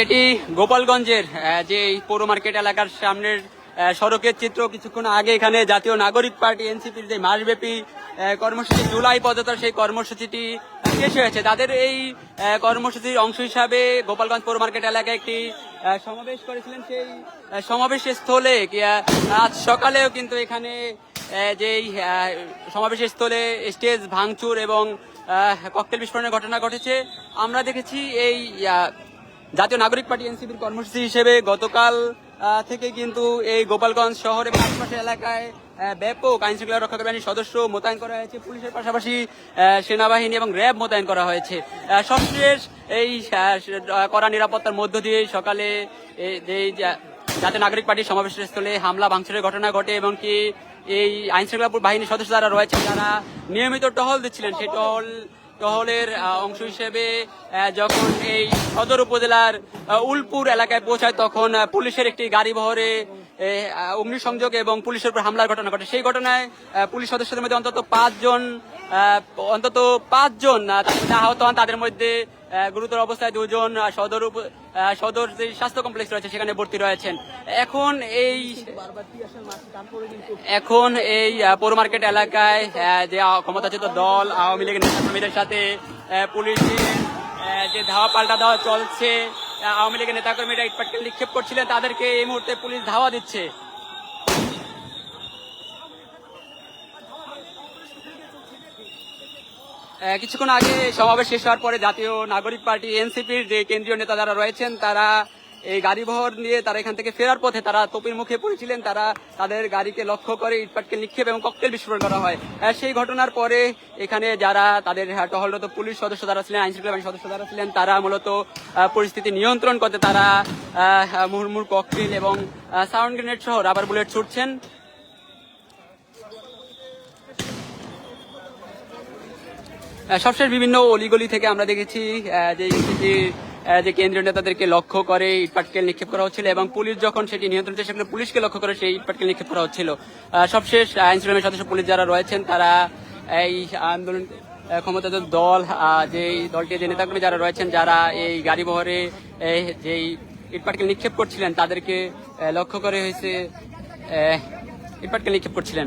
এটি গোপালগঞ্জের যে পৌর মার্কেট এলাকার সামনের সড়কের চিত্র। কিছুক্ষণ আগে এখানে জাতীয় নাগরিক পার্টি, এনসিপির যে মাসব্যাপী কর্মসূচি, জুলাই পদতর সেই কর্মসূচিটি শেষ হয়েছে। তাদের এই কর্মসূচির অংশ হিসাবে গোপালগঞ্জ পৌর মার্কেট এলাকায় একটি সমাবেশ করেছিলেন সেই সমাবেশ স্থলে আজ সকালেও কিন্তু এখানে যেই সমাবেশের স্থলে স্টেজ ভাঙচুর এবং ককটেল বিস্ফোরণের ঘটনা ঘটেছে। আমরা দেখেছি এই জাতীয় নাগরিক পার্টি এনসিপির কর্মসূচি হিসেবে গতকাল থেকে কিন্তু এই গোপালগঞ্জ শহর এবং আশপাশের এলাকায় ব্যাপক আইন শৃঙ্খলা রক্ষা বাহিনীর সদস্য মোতায়েন করা হয়েছে। পুলিশের পাশাপাশি সেনাবাহিনী এবং র্যাব মোতায়েন করা হয়েছে। সবশেষ এই কড়া নিরাপত্তার মধ্য দিয়ে সকালে এই জাতীয় নাগরিক পার্টির সমাবেশের স্থলে হামলা, ভাঙচুরের ঘটনা ঘটে এবং কি এই আইন শৃঙ্খলা বাহিনীর সদস্য যারা রয়েছেন, যারা নিয়মিত টহল দিচ্ছিলেন, সেই টহল টহলের অংশ হিসেবে যখন এই সদর উপজেলার উলপুর এলাকায় পৌঁছায় তখন পুলিশের একটি গাড়ি বহরে অগ্নিসংযোগ এবং পুলিশের উপর হামলার ঘটনা ঘটে। সেই ঘটনায় পুলিশ সদস্যদের মধ্যে অন্তত পাঁচজন অন্তত পাঁচজন আহত হন। তাদের মধ্যে গুরুতর অবস্থায় দুজন সদর সদর যে স্বাস্থ্য কমপ্লেক্স রয়েছে, সেখানে ভর্তি রয়েছেন। এখন এই এখন এই পৌর মার্কেট এলাকায় যে ক্ষমতাচ্যুত দল, আওয়ামী লীগের নেতাকর্মীদের সাথে পুলিশের যে ধাওয়া পাল্টা দেওয়া চলছে আওয়ামী লীগের নেতাকর্মীরা ইটপাটকে নিক্ষেপ করছিলেন, তাদেরকে এই মুহূর্তে পুলিশ ধাওয়া দিচ্ছে। কিছুক্ষণ আগে সমাবেশ শেষ হওয়ার পরে জাতীয় নাগরিক পার্টি এনসিপির যে কেন্দ্রীয় নেতা যারা রয়েছেন, তারা এই গাড়ি বহর নিয়ে তারা এখান থেকে ফেরার পথে তারা তোপের মুখে পড়েছিলেন। তারা তাদের গাড়িকে লক্ষ্য করে ইটপাটকে নিক্ষেপ এবং ককটেল বিস্ফোরণ করা হয়। সেই ঘটনার পরে এখানে যারা তাদের টহলরত পুলিশ সদস্য যারা ছিলেন আইন শৃঙ্খলা বাহিনীর সদস্য যারা ছিলেন, তারা মূলত পরিস্থিতি নিয়ন্ত্রণ করতে তারা মুহুর্মুর ককটেল এবং সাউন্ড গ্রেনেড সহ রাবার বুলেট ছুটছেন। সবশেষ বিভিন্ন অলিগলি থেকে আমরা দেখেছি যে যে কেন্দ্রীয় নেতাদেরকে লক্ষ্য করে ইটপাটকেল নিক্ষেপ করা হচ্ছিল এবং পুলিশ যখন সেটি নিয়ন্ত্রণ চেষ্টা করে পুলিশকে লক্ষ্য করে সেই ইটপাটকেল নিক্ষেপ করা হচ্ছিল। সবশেষ আইন শৃঙ্খলা সদস্য পুলিশ যারা রয়েছেন তারা এই আন্দোলন আহ, ক্ষমতাধর দল যে দলটির যে নেতাকর্মী যারা রয়েছেন যারা এই গাড়ি বহরে যেই ইটপাটকেল নিক্ষেপ করছিলেন তাদেরকে লক্ষ্য করে হয়েছে ইটপাটকেল নিক্ষেপ করছিলেন।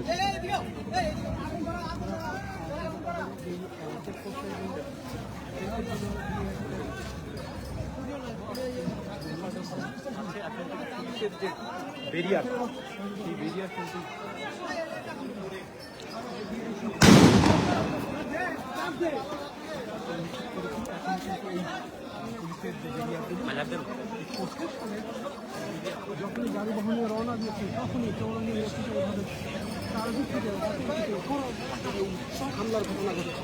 বেরিয়ার। এই বেরিয়ার কিন্তু যখনই গাড়ি বহনে রওনা দিয়েছে, তখনই চৌরঙ্গি নেতৃত্বে ওইভাবে চারদিক থেকে হামলার ঘটনা ঘটেছে।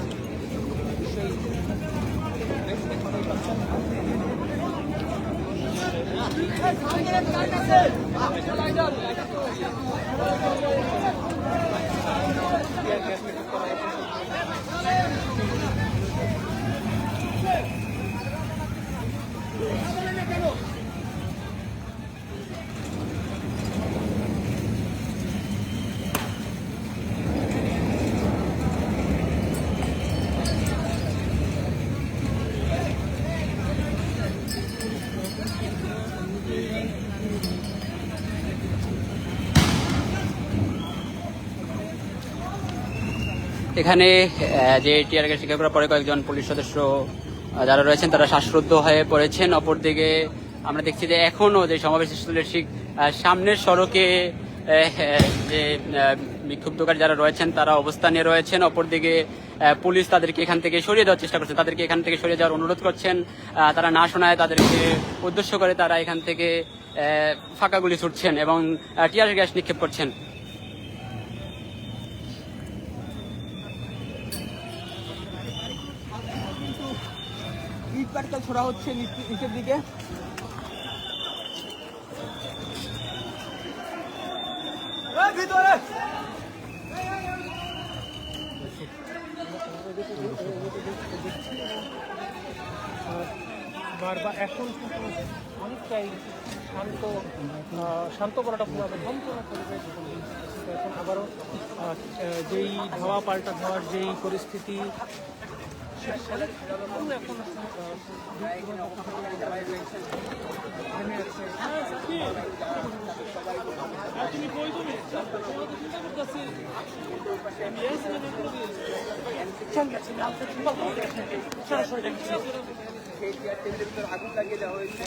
এখানে যে টিয়ার গ্যাস করার পরে কয়েকজন পুলিশ সদস্য যারা রয়েছেন তারা শ্বাসরুদ্ধ হয়ে পড়েছেন। অপরদিকে আমরা দেখছি যে এখনও যে সমাবেশ স্থলের সামনের সড়কে যে বিক্ষুব্ধকারী যারা রয়েছেন তারা অবস্থানে রয়েছেন। অপরদিকে পুলিশ তাদেরকে এখান থেকে সরিয়ে দেওয়ার চেষ্টা করছে, তাদেরকে এখান থেকে সরিয়ে যাওয়ার অনুরোধ করছেন। তারা না শোনায় তাদেরকে উদ্দেশ্য করে তারা এখান থেকে ফাঁকা গুলি ছুটছেন এবং টিয়ার গ্যাস নিক্ষেপ করছেন। পাটকেল ছোড়া হচ্ছে নিচ- নিচের দিকে। বারবার এখন অনেকটাই শান্ত শান্ত করাটা পুরো যন্ত্রণা এখন আবারও যেই ধাওয়া পাল্টা ধাওয়ার যেই পরিস্থিতি থেমে আছে আগুন লাগিয়ে দেওয়া হয়েছে